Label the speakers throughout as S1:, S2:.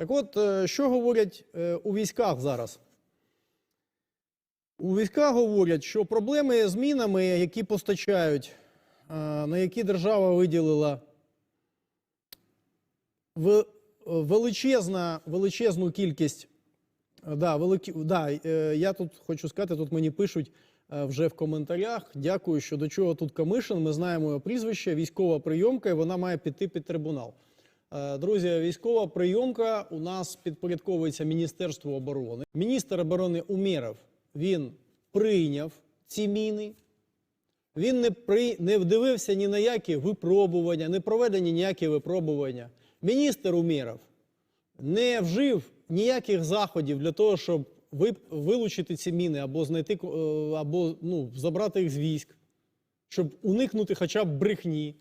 S1: Так от, е, що говорять е, у військах зараз? У військах говорять, що проблеми з мінами, які постачають, е, на які держава виділила величезна, величезну кількість. Да, великі, да, я тут хочу сказати, тут мені пишуть вже в коментарях. Дякую, що до чого тут Камишин. Ми знаємо його прізвище, військова прийомка, і вона має піти під трибунал. Е, Друзі, військова прийомка у нас підпорядковується Міністерству оборони. Міністр оборони Умєров, він прийняв ці міни. Він не, при, не вдивився ні на які випробування, не проведені ніякі випробування. Міністр Умєров не вжив ніяких заходів для того, щоб ви, вилучити ці міни або знайти е, або ну, забрати їх з військ, щоб уникнути хоча б брехні.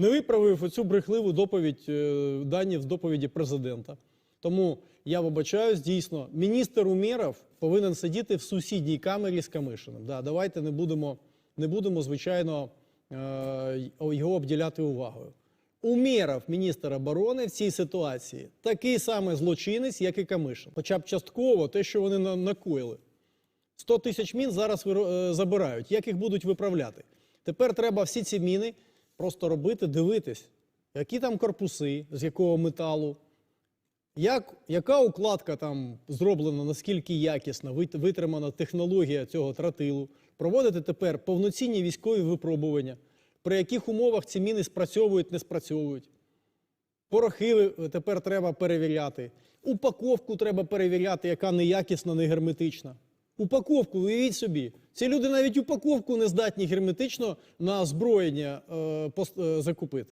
S1: Не виправив оцю брехливу доповідь, е, дані в доповіді президента. Тому я вибачаюсь, дійсно, міністр Умєров повинен сидіти в сусідній камері з Камишиним. Да, давайте не будемо, не будемо звичайно, е, його обділяти увагою. Умєров, міністр оборони, в цій ситуації такий самий злочинець, як і Камишин. Хоча б частково те, що вони на- накоїли. 100 тисяч мін зараз е, забирають. Як їх будуть виправляти? Тепер треба всі ці міни просто робити, дивитись, які там корпуси, з якого металу, як, яка укладка там зроблена, наскільки якісна, витримана технологія цього тротилу, проводити тепер повноцінні військові випробування, при яких умовах ці міни спрацьовують, не спрацьовують. Порохи е, тепер треба перевіряти. Упаковку треба перевіряти, яка неякісна, не герметична. Упаковку, уявіть собі. Ці люди навіть упаковку не здатні герметично на озброєння е, е, закупити.